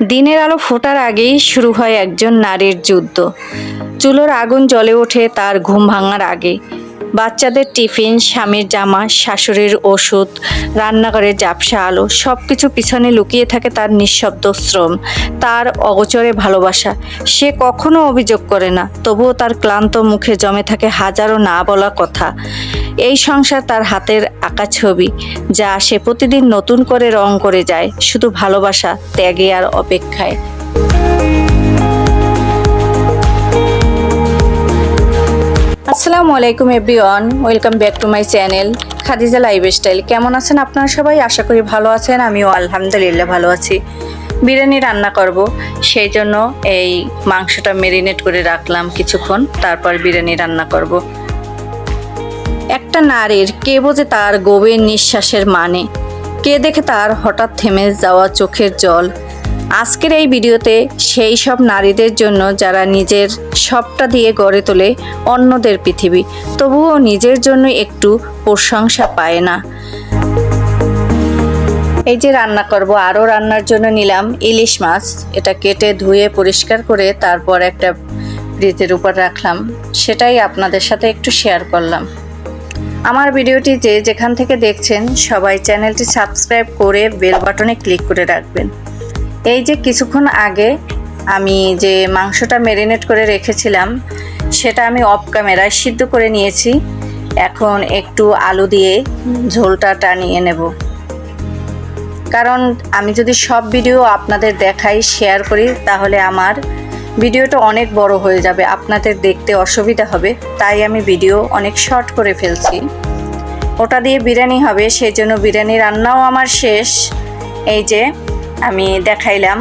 দিনের আলো ফোটার আগেই শুরু হয় একজন নারীর যুদ্ধ। চুলোর আগুন জ্বলে ওঠে তার ঘুম ভাঙার আগে। বাচ্চাদের টিফিন, স্বামীর জামা, শাশুড়ির ওষুধ, রান্নাঘরের জাপসা আলো সব কিছু পিছনে লুকিয়ে থাকে তার নিঃশব্দ শ্রম, তার অগোচরে ভালোবাসা। সে কখনো অভিযোগ করে না, তবুও তার ক্লান্ত মুখে জমে থাকে হাজারো না বলা কথা। এই সংসার তার হাতের আঁকা ছবি, যা সে প্রতিদিন নতুন করে রং করে যায়, শুধু ভালোবাসা, ত্যাগে আর অপেক্ষায়। আসসালামু আলাইকুম everyone, welcome back to my channel Khadija lifestyle কেমন আছেন আপনারা সবাই? আশা করি ভালো আছেন, আমিও আলহামদুলিল্লাহ ভালো আছি। বিরিয়ানি রান্না করব, সেই জন্য এই মাংসটা মেরিনেট করে রাখলাম কিছুক্ষণ, তারপর বিরিয়ানি রান্না করব। একটা নারীর কে বোঝে তার গভীর নিঃশ্বাসের মানে? কে দেখে তার হঠাৎ থেমে যাওয়া চোখের জল? আজকের এই ভিডিওতে সেই সব নারীদের জন্য যারা নিজের সবটা দিয়ে গড়ে তোলে অন্যদের পৃথিবী, তবুও নিজের জন্য একটু প্রশংসা পায় না। এই যে রান্না করব, আরও রান্নার জন্য নিলাম ইলিশ মাছ। এটা কেটে ধুয়ে পরিষ্কার করে তারপর একটা ফ্রিজের উপর রাখলাম। সেটাই আপনাদের সাথে একটু শেয়ার করলাম। আমার ভিডিওটি যে যেখান থেকে দেখছেন, সবাই চ্যানেলটি সাবস্ক্রাইব করে বেল বাটনে ক্লিক করে রাখবেন। এই যে কিছুক্ষণ আগে আমি যে মাংসটা ম্যারিনেট করে রেখেছিলাম, সেটা আমি অফ ক্যামেরায় সিদ্ধ করে নিয়েছি। এখন একটু আলু দিয়ে ঝোলটা টানিয়ে নেব। কারণ আমি যদি সব ভিডিও আপনাদের দেখাই শেয়ার করি, তাহলে আমার ভিডিওটা অনেক বড় হয়ে যাবে। আপনাদের দেখতে অসুবিধা হবে, তাই আমি ভিডিও অনেক শর্ট করে ফেলছি। ওটা দিয়ে বিরিয়ানি হবে, সেই জন্য বিরিয়ানি রান্নাও আমার শেষ। এই যে আমি দেখাইলাম।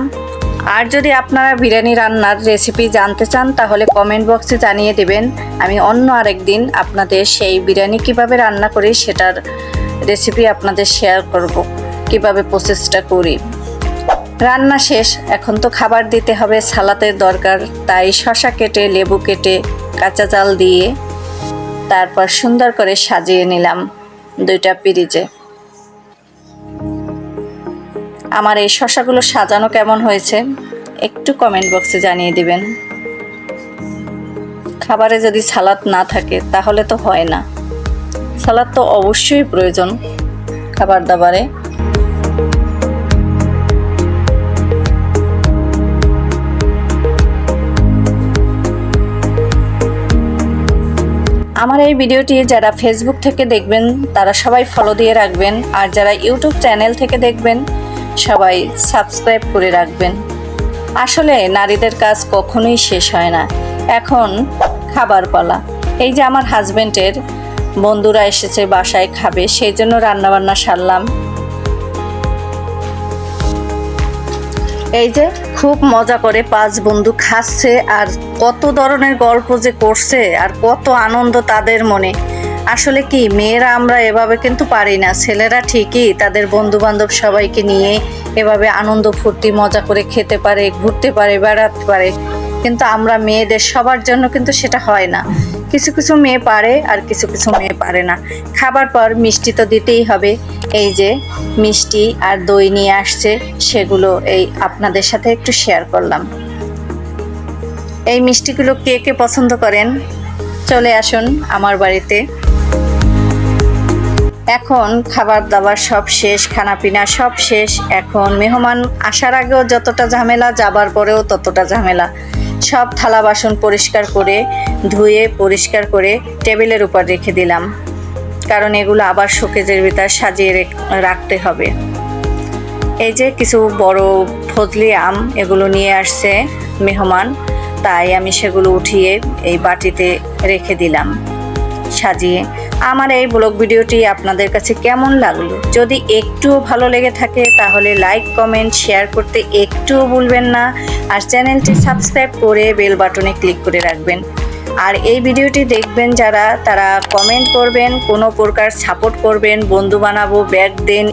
আর যদি আপনারা বিরিয়ানি রান্নার রেসিপি জানতে চান, তাহলে কমেন্ট বক্সে জানিয়ে দেবেন, আমি অন্য আরেক দিন আপনাদের সেই বিরিয়ানি কীভাবে রান্না করি সেটার রেসিপি আপনাদের শেয়ার করব, কীভাবে প্রসেসটা করি। রান্না শেষ, এখন তো খাবার দিতে হবে, সালাতের দরকার, তাই শশা কেটে, লেবু কেটে, কাঁচা জাল দিয়ে তারপর সুন্দর করে সাজিয়ে নিলাম দুইটা পিরিজে আমার এই শশাগুলো সাজানো কেমন হয়েছে, একটু কমেন্ট বক্সে জানিয়ে দিবেন। খাবারে যদি সালাদ না থাকে, তাহলে তো হয় না। সালাদ তো অবশ্যই প্রয়োজন খাবার দাবারে। আমার এই ভিডিওটি যারা ফেসবুক থেকে দেখবেন, তারা সবাই ফলো দিয়ে রাখবেন। আর যারা ইউটিউব চ্যানেল থেকে দেখবেন সবাই সাবস্ক্রাইব করে রাখবেন। আসলে নারীদের কাজ কখনোই শেষ হয় না। এখন খাবার পালা। এই যে আমার হাজবেন্ডের বন্ধুরা এসেছে বাসায় খাবে, সেই জন্য রান্নাবান্না সারলাম। এই যে খুব মজা করে পাঁচ বন্ধু খাচ্ছে আর কত ধরনের গল্প যে করছে আর কত আনন্দ তাদের মনে। আসলে কি, মেয়েরা আমরা এভাবে কিন্তু পারি না। ছেলেরা ঠিকই, তাদের বন্ধু বান্ধব সবাইকে নিয়ে এভাবে আনন্দ, ফুর্তি, মজা করে খেতে পারে, ঘুরতে পারে, বেড়াতে পারে। কিন্তু আমরা মেয়েদের সবার জন্য কিন্তু সেটা হয় না। কিছু কিছু মেয়ে পারে আর কিছু কিছু মেয়ে পারে না। খাবার পর মিষ্টি তো দিতেই হবে। এই যে মিষ্টি আর দই নিয়ে আসছে, সেগুলো এই আপনাদের সাথে একটু শেয়ার করলাম। এই মিষ্টিগুলো কে কে পছন্দ করেন? চলে আসুন আমার বাড়িতে। এখন খাবার দাবার সব শেষ, খানাপিনা সব শেষ। এখন মেহমান আসার আগেও যতটা ঝামেলা, যাবার পরেও ততটা ঝামেলা। সব থালা বাসন পরিষ্কার করে, ধুয়ে পরিষ্কার করে টেবিলের উপর রেখে দিলাম। কারণ এগুলো আবার শোকেজের ভিতর সাজিয়ে রেখ- রাখতে হবে। এই যে কিছু বড় ফজলি আম, এগুলো নিয়ে আসছে মেহমান। তাই আমি সেগুলো উঠিয়ে এই বাটিতে রেখে দিলাম। সাজিয়ে আমার এই ব্লগ ভিডিওটি আপনাদের কাছে কেমন লাগল? যদি একটুও ভালো লেগে থাকে, তাহলে লাইক কমেন্ট শেয়ার করতে একটুও ভুলবেন না। আর চ্যানেলটি সাবস্ক্রাইব করে বেল বাটনে ক্লিক করে রাখবেন। আর এই ভিডিওটি দেখবেন যারা, তারা কমেন্ট করবেন, কোনো প্রকার সাপোর্ট করবেন, বন্ধু বানাবো ব্যাগ দেন